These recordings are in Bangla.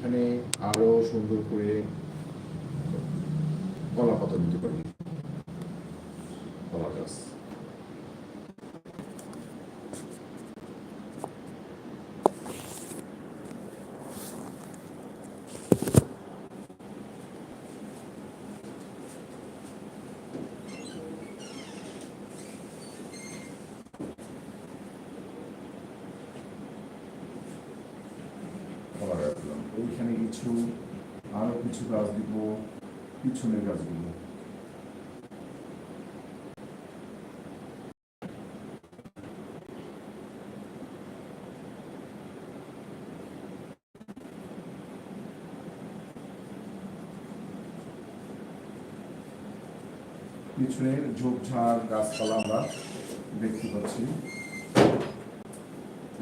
এইখানে আরও সুন্দর করে কলাপাতা দিতে পারি কলা গাছ কলা গাছ দিলাম এইখানে কিছু, আরও কিছু গাছ দিব, পিছনের গাছগুলো পিছনের ঝোপঝাড় গাছপালা আমরা দেখতে পাচ্ছি।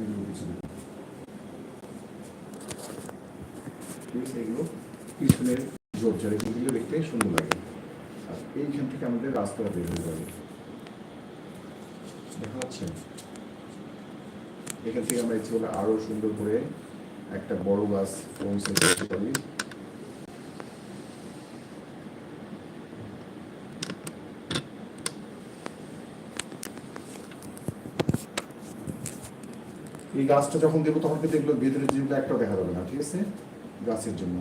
এগুলো পিছনে ঠিক আছে, পিছনের এগুলো। দেখতে সুন্দর লাগে। আর এইখান থেকে আমাদের রাস্তাটা বের হয়ে যাবে। দেখা যাচ্ছে এখান থেকে আমরা ইচ্ছে করলে আরও সুন্দর করে একটা বড় গাছ পৌঁছে পারি। এই গাছটা যখন দেবো, তখন কিন্তু এগুলো ভেতরে যেগুলো একটাও দেখা যাবে না, ঠিক আছে? গাছের জন্য।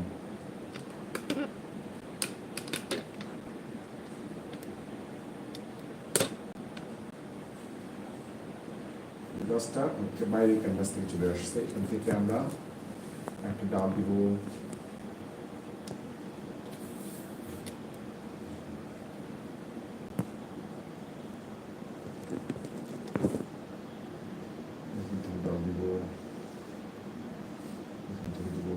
গাছটা বাইরে ক্যানভাস থেকে চলে আসছে। এখান থেকে আমরা একটা ডাল দিব এখান থেকে ডাল দিব এখান থেকে দিব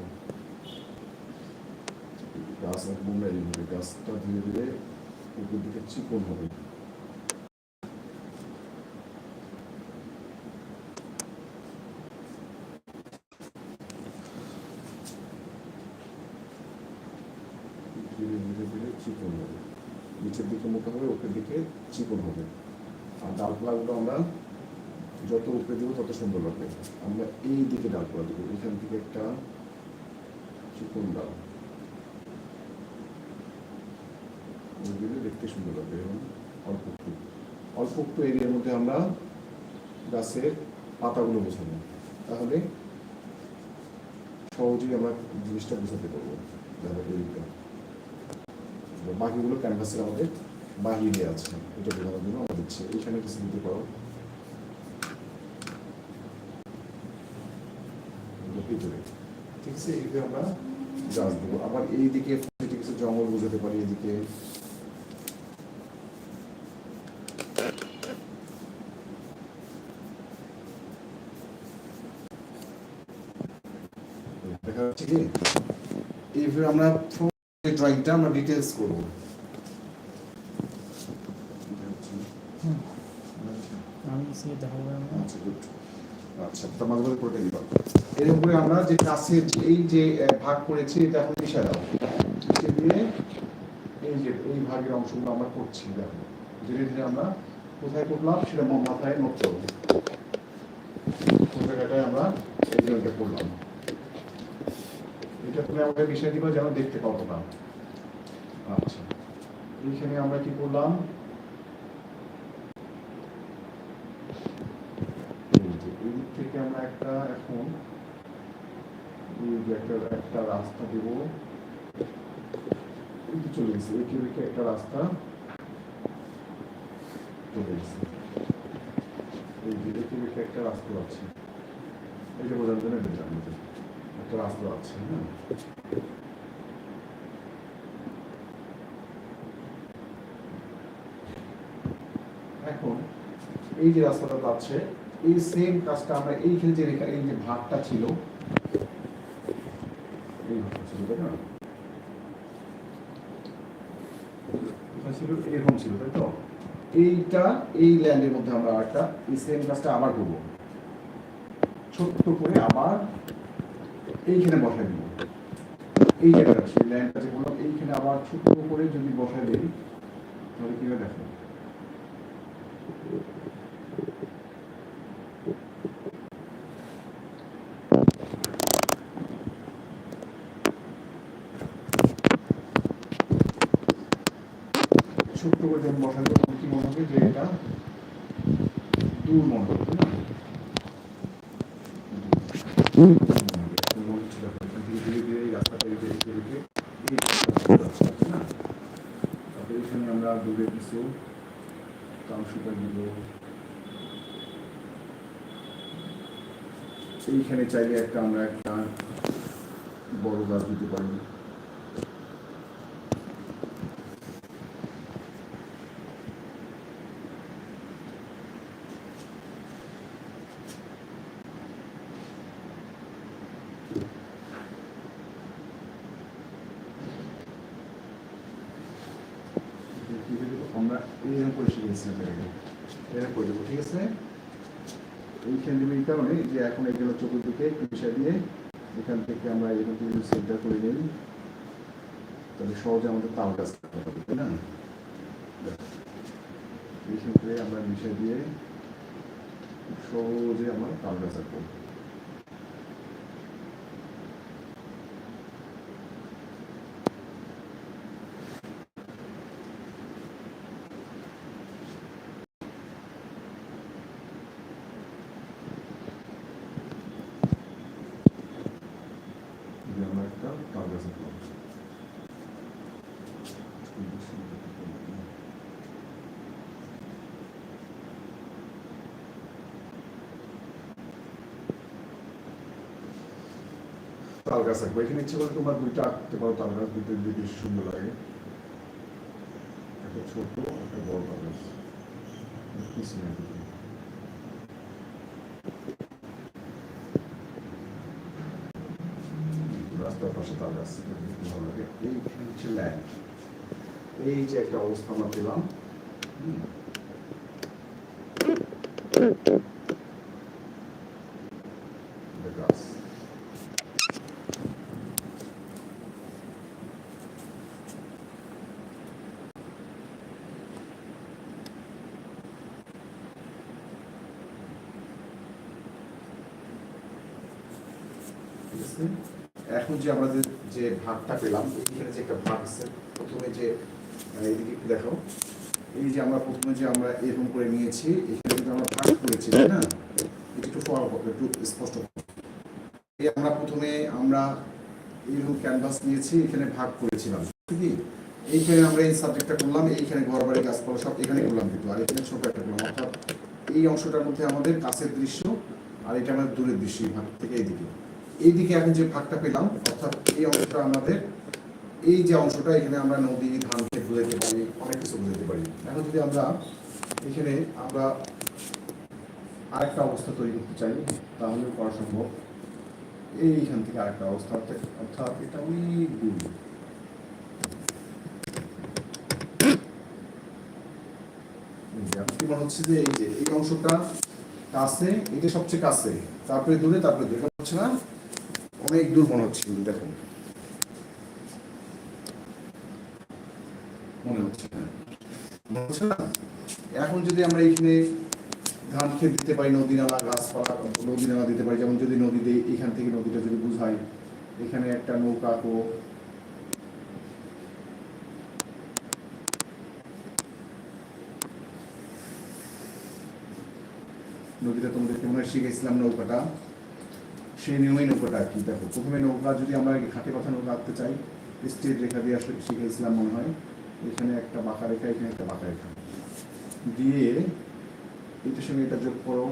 গাছ একদম এইভাবে গাছটা ধীরে ধীরে উপর দিকে চিকন হবে। ধীরে ধীরে ধীরে চিকন হবে। নিচের দিকে হবে উপরের দিকে চিকন হবে। আর আমরা যত তত সুন্দর লাগবে। আমরা এই দিকে ডালপালা দেবো, এখান থেকে একটা চিকন ডাল ওই দিলে দেখতে সুন্দর লাগবে এবং অল্প একটু অল্প একটু এরিয়ার মধ্যে আমরা গাছের পাতাগুলো বোঝাবো তাহলে সহজেই আমরা জিনিসটা বোঝাতে পারব। বাকিগুলো ক্যানভাসের আমাদের বাহিরে আছে। এটা বোঝানোর জন্য আমরা দিচ্ছি এইখানে কিছু দিতে পারো। ভিতরে। ঠিক আছে এইভাবে আমরা গাছ দেবো। আবার এইদিকে কিছু জঙ্গল বোঝাতে পারি এইদিকে কি এইভাবে আমরা ড্রয়িংটা আমরা ডিটেলস করব। আচ্ছা এই যে এই ভাগের অংশগুলো আমরা করছি ধীরে ধীরে আমরা কোথায় করলাম, সেটা মাথায় নোট করব জায়গাটায় আমরা এই জায়গাটা করলাম। এটা তুমি আমাকে মিশিয়ে দিবা যেন দেখতে পাবো না। আচ্ছা এইখানে আমরা কি করলাম? এই দিক থেকে আমরা একটা এখন একটা একটা রাস্তা দেব। যে চলে গেছে একে একে একটা রাস্তা চলে গেছে। এই একে একে একটা রাস্তা আছে। এটা বোঝার জন্য এটা জানি যে রাস্তা আছে হ্যাঁ এখন এই যে রাস্তাটা যাচ্ছে, এই সেম কাজটা আমরা এইখানে যে রেখা, এই যে ভাগটা ছিল, এই ভাগটা ছিল, তাই না? এরকম ছিল, তাই তো? এইটা এই ল্যান্ডের মধ্যে আমরা এই সেম কাজটা আবার করব। ছোট্ট করে আবার এইখানে বসাই দিব। এই জায়গাটা সেই লাইনটা যে বললাম, এইখানে আবার ছোট করে যদি বসাই দিই, তাহলে কীভাবে দেখো? ছোট্ট করে যখন বসালে তখন কি মনে হবে যে এটা দূর মনে হবে না? দূরে কিছু কাউন্সিলর দিব এইখানে চাইলে একটা আমরা একটা বড় গাছ দিতে পারি। আমরা এইরকম করে শিখেছিলাম। এরকম করে দেবো ঠিক আছে এইখান থেকে এই কারণে যে এখন এগুলো চতুর্দিকে পিসা দিয়ে এখান থেকে আমরা থেকে যদি সেন্টার করে নিই তাহলে সহজে আমাদের তাল গাছ হবে তাই না। এইখান থেকে আমরা মিশা দিয়ে সহজে আমরা তাল গাছ আঁকবো যে আমরা একটা তাল গাছ আঁকলাম তাল গাছ আঁকবো এখানে ইচ্ছে করে তোমার দুইটা আঁকতে পারো তাল গাছ দুটো যদি সুন্দর লাগে। একটা ছোট, একটা বড় তাল গাছ এই যে একটা অবস্থা আমরা পেলাম। এটা গাছ এখন যে আমাদের যে ভাগটা পেলাম এইখানে যে একটা ভাগ আছে, প্রথমে যে মানে এইদিকে একটু দেখো এই যে আমরা প্রথমে যে আমরা এরকম করে নিয়েছি, এখানে কিন্তু আমরা ভাগ করেছি, তাই না? একটু ফলো একটু স্পষ্ট এই আমরা প্রথমে আমরা এরকম ক্যানভাস নিয়েছি, এখানে ভাগ করেছিলাম ঠিকই এইখানে আমরা এই সাবজেক্টটা করলাম, এইখানে ঘর বাড়ি গাছপালা সব এখানে করলাম কিন্তু, আর এখানে ছোট একটা করলাম। অর্থাৎ এই অংশটার মধ্যে আমাদের কাছের দৃশ্য, আর এটা আমাদের দূরের দৃশ্য ভাগ থেকে এইদিকে। এইদিকে আমি যে ভাগটা পেলাম, অর্থাৎ এই অংশটা আমাদের, এই যে অংশটা, এখানে আমরা নদী, ধান ক্ষেত বুঝাইতে পারি, অনেক কিছু বুঝাইতে পারি। এখন যদি আমরা এখানে আমরা আরেকটা অবস্থা তৈরি করতে চাই, তাহলে করা সম্ভব। এইখান থেকে আরেকটা অবস্থা, অর্থাৎ এটা অনেক দূর কি মনে হচ্ছে যে এই যে এই অংশটা কাছে, এটা সবচেয়ে কাছে, তারপরে দূরে তারপরে দূরে হচ্ছে না? অনেক দূর মনে হচ্ছে কিন্তু দেখুন এখন যদি আমরা এইখানে ধান ক্ষেত দিতে পারি নদী নালা গাছপালা নদী নালা দিতে পারি, যেমন যদি নদীতে, এখান থেকে নদীটা যদি বুঝাই, এখানে একটা নৌকা কো। নদীটা তোমাদেরকে মনে হয় শিখেছিলাম নৌকাটা। সেই নিয়মেই নৌকাটা আর কি। দেখো, প্রথমে নৌকা, যদি আমরা ঘাটে কথা নৌকা আঁকতে চাই স্টেট রেখা দিয়ে আসলে শিখেছিলাম মনে হয়। এখানে একটা বাঁকা রেখা, এখানে একটা বাঁকা রেখা। দিয়ে এটার সঙ্গে এটা যোগ করো,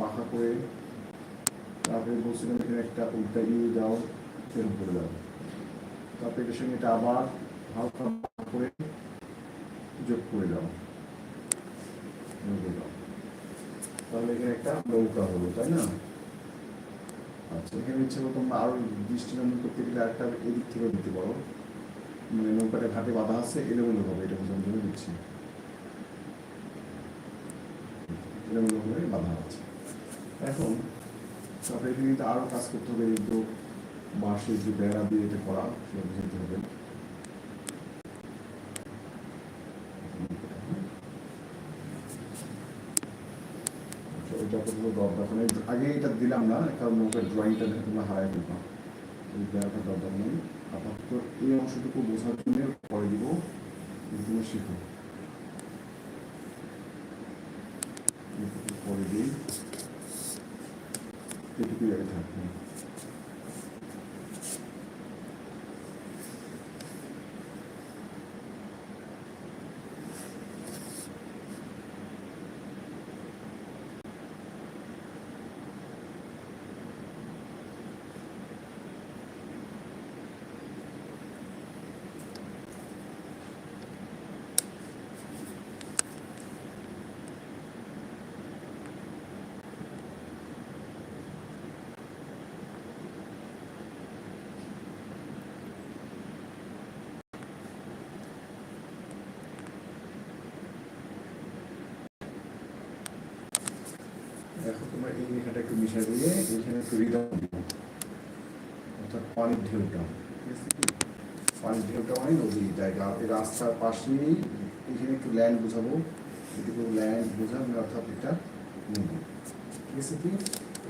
বাঁকা করে। তারপরে বলছিলাম এখানে একটা উল্টা ইয়ে দাও, এরকম করে দাও। তারপরে এটার সঙ্গে এটা আবার হালকা করে যোগ করে দাও। তাহলে এখানে একটা নৌকা হলো, তাই না? আচ্ছা এখানে ইচ্ছে করতো তোমরা আরও দৃষ্টিনন্দন করতে গেলে একটা এদিক থেকে দিতে পারো। মানে নৌকাটা ঘাটে বাধা আছে এলোমেলো হবে এটা বোঝানোর জন্য দিচ্ছি এলোমেলো হয়ে বাঁধা আছে। এখন তারপরে এখানে কিন্তু আরও কাজ করতে হবে কিন্তু বাঁশের যে বেড়া দিয়ে এটা করা, সেটা বুঝতে হবে। আগে এটা দিলাম না কারণ ওকে ড্রয়িংটা দেখে তোমরা হারাই ফেলব। এই ব্যাপারটা দরকার নেই। আপাতত এই অংশটুকু বোঝার জন্য পরে দিব তোমরা শিখো। পরে দিই। এটুকুই আগে থাকবে। এখন তোমরা এই লেখাটা একটু মিশাই দিয়ে এখানে একটু দিব অর্থাৎ পানির ঢেউটা। ঠিক আছে? কি? পানির ঢেউটা মানে নদীর জায়গা। এই রাস্তার পাশেই এখানে একটু ল্যান্ড বোঝাবো। এটুকু ল্যান্ড বোঝাবো অর্থাৎ এটা নদী। ঠিক আছে, কি?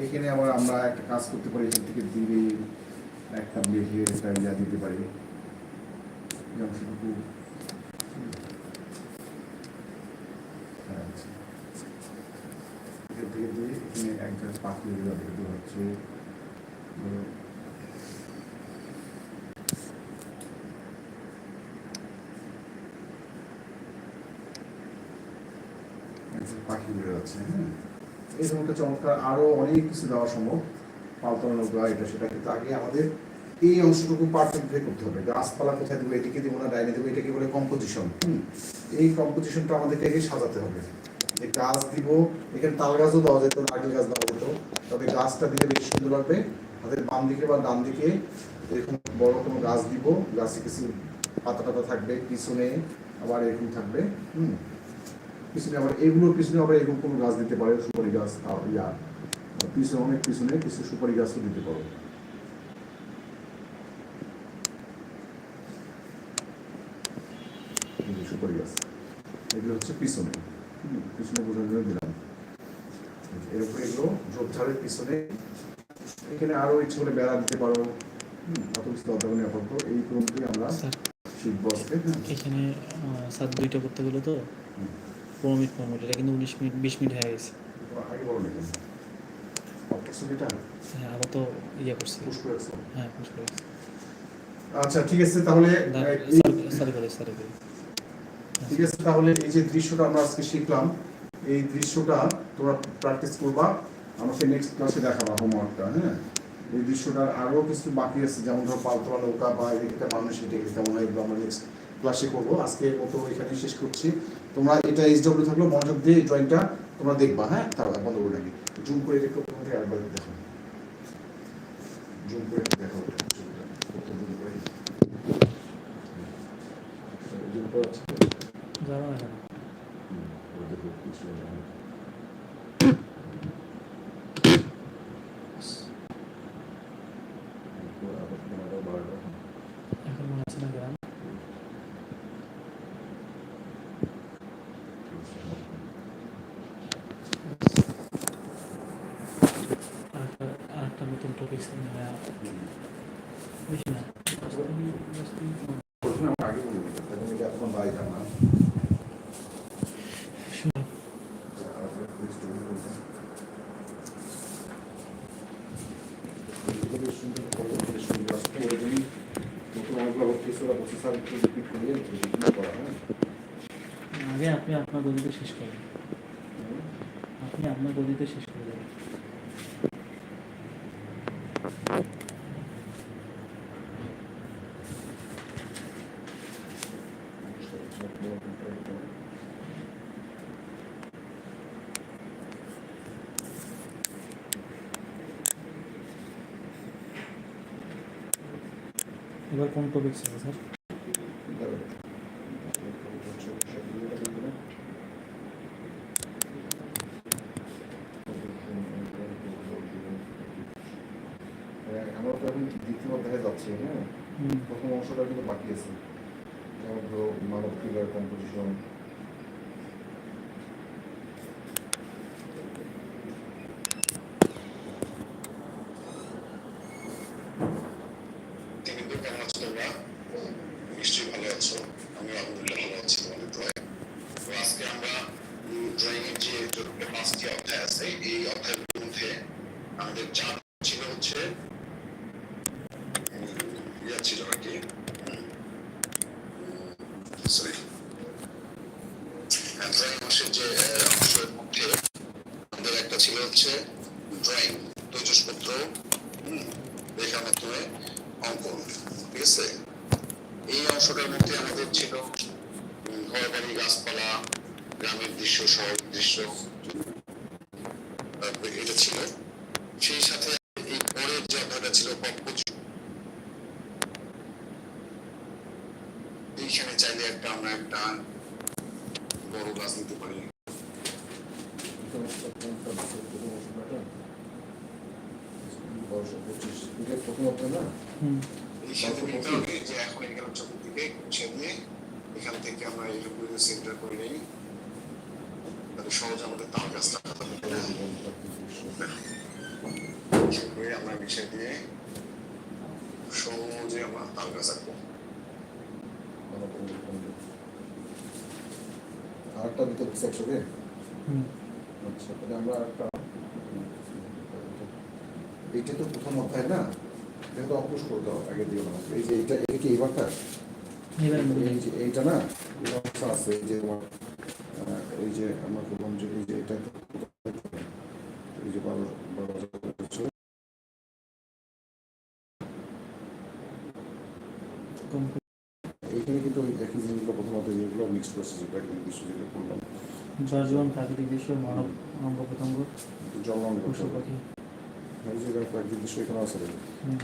এখানে আবার আমরা একটা কাজ করতে পারি, এখান থেকে দিলে একটা মেঘের একটা ইয়া দিতে পারি। অংশটুকু হুম। হ্যাঁ, আচ্ছা। একজন হচ্ছে। পাখি উড়ে যাচ্ছে এই ধরনের চমৎকার আরও অনেক কিছু দেওয়া সম্ভব। পালতলা নৌকা, এটা সেটা কিন্তু আগে আমাদের এই অংশটুকু করতে হবে। গাছপালা কোথায় দেবো, এটিকে দেবো না, ডাইনে দেবো, এটাকে বলে কম্পোজিশন এই কম্পোজিশনটা আমাদেরকে আগে সাজাতে হবে। যে গাছ দিব। এখানে তাল গাছও দেওয়া যেত, নারকেল গাছ দেওয়া যেত। তবে গাছটা দিলে বেশি সুন্দর লাগবে। হাতের বাম দিকে বা ডান দিকে এরকম বড় কোনো গাছ দিব। গাছে কিছু পাতা টাতা থাকবে, পিছনে আবার এরকম থাকবে। হুম। পিছনে আবার এগুলোর পিছনে আবার এরকম কোনো গাছ দিতে পারে, সুপারি গাছ ইয়া। পিছনে অনেক পিছনে কিছু সুপারি গাছও দিতে পারো। সুপারি গাছ, এগুলো হচ্ছে পিছনে। পিছনে বোঝার জন্য দিলাম। এরকম এগুলো ঝোপঝাড়ের পিছনে এখানে আরও ইচ্ছে করে বেড়া দিতে পারো। অত কিছু দরকার নেই আপাতত। এই ক্রমটি আমরা শিখব হ্যাঁ এখানে স্যার দুইটা করতে গেলো তো পনেরো মিনিট পনেরো মিনিট এটা কিন্তু উনিশ মিনিট বিশ মিনিট হয়ে গেছে। আগে বলো না হ্যাঁ আবার তো ইয়ে করছি। হ্যাঁ আচ্ছা ঠিক আছে তাহলে দা- আহ, এই- স্যার- স্যার করে স্যার করে ঠিক আছে, তাহলে এই যে দৃশ্যটা আমরা আজকে শিখলাম, এই দৃশ্যটা তোমরা প্র্যাকটিস করবা। আমাকে নেক্সট ক্লাসে দেখাবা হোমওয়ার্কটা হ্যাঁ? এই দৃশ্যটার আরও কিছু বাকি আছে, যেমন ধরো পালতোলা নৌকা বা এদিকে মানুষ এটা কেমন হয় এগুলো আমরা নেক্সট ক্লাসে করব। আজকে মতো এখানে শেষ করছি। তোমরা এটা এইচ ডব্লিউ থাকল মনোযোগ দিয়ে ড্রয়িংটা তোমরা দেখবা হ্যাঁ? তার বন্ধ করে রাখি। জুম করে দেখো। তোমাদের একবার দেখো জুম করে দেখো। আছে যাব না কেন এখন মনে আছে না গ্রাম আরেকটা আরেকটা নতুন টপিক বেশি না দশ মিনিট, দশ মিনিট মতো। শুনুন, আগে আপনি আপনার গদিতে শেষ করেন আপনি আপনার গদিতে শেষ করে দেবেন এবার কোন টপিক ছিল স্যার আমরা তো এখন দ্বিতীয় অধ্যায়ে যাচ্ছি হ্যাঁ হুম প্রথম আছে যেমন মানব ফিগার কম্পোজিশন কিন্তু কেমন আছো তোমরা নিশ্চয়ই ভালো আছো আমি আলহামদুলিল্লাহ ভালো আছি তোমাদের দোয়ায় তো আজকে আমরা উম, ড্রয়িং এর যে টোটাল পাঁচটি অধ্যায় আছে এই অধ্যায়গুলোর মধ্যে আমাদের চার ছিল হচ্ছে উম, ইয়া ছিল আর কি সরি ড্রয়িং অংশের যে অংশের মাধ্যমে অঙ্কন, ঠিক আছে? এই অংশটার মধ্যে আমাদের ছিল ঘর গাছপালা, গ্রামের দৃশ্য, শহরের দৃশ্য ছিল। সেই সাথে এই পরের যে অধ্যায়টা ছিল পক্ষ এইখানে চাইলে একটা আমরা একটা বড় গাছ নিতে পারি এখন চতুর্দিকে এখান থেকে আমরা এইটুকু সেন্টার করে নিই। তাহলে সহজ আমাদের তাল গাছটা করে আমরা মিশে দিয়ে সহজে আমরা তাল গাছ আঁকবো আরেকটা দিতে আচ্ছা তাহলে আমরা একটা এইটা তো প্রথম অধ্যায় না? এটা তো অঙ্কুশ করতে হবে আগে দিয়ে বানাতে এই যে এইটা এটা কি এইবারটা এবার আমি এই যে এইটা না আছে এই যে তোমার এই যে আমরা বললাম যে এই যে এটা এই যে বারো বারো এইখানে কিন্তু ওই একই জিনিসগুলো প্রথমত যেগুলো মিক্স করছে যেটা কিন্তু দৃশ্য যেগুলো করলাম প্রাকৃতিক দৃশ্য মানব অঙ্গ প্রত্যঙ্গ পশু পাখি এই যে প্রাকৃতিক দৃশ্য এখানে আছে।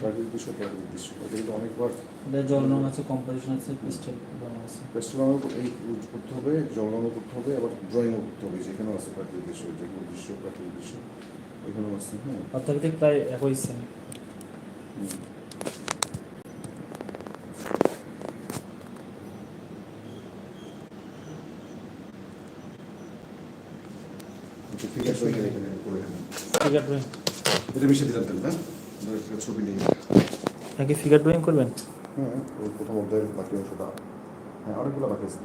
প্রাকৃতিক দৃশ্য প্রাকৃতিক দৃশ্য? এটা কিন্তু অনেকবার এটা জল রং আছে কম্পোজিশন আছে রং আছে। পেস্টেল রঙও এই করতে হবে জল রঙও করতে হবে আবার ড্রয়িংও করতে হবে যেখানেও আছে প্রাকৃতিক দৃশ্য যেগুলো দৃশ্য প্রাকৃতিক দৃশ্য এখানেও আছে হ্যাঁ। অর্থাৎ প্রায় একই সেম হুম। একটু এটা মিশে দিলাম তাহলে না একটা ছবি নিয়ে নাকি ফিগার ড্রয়িং করবেন? হ্যাঁ ওই প্রথম অধ্যায়ের বাকি অংশটা। হ্যাঁ অনেকগুলো বাকি আছে।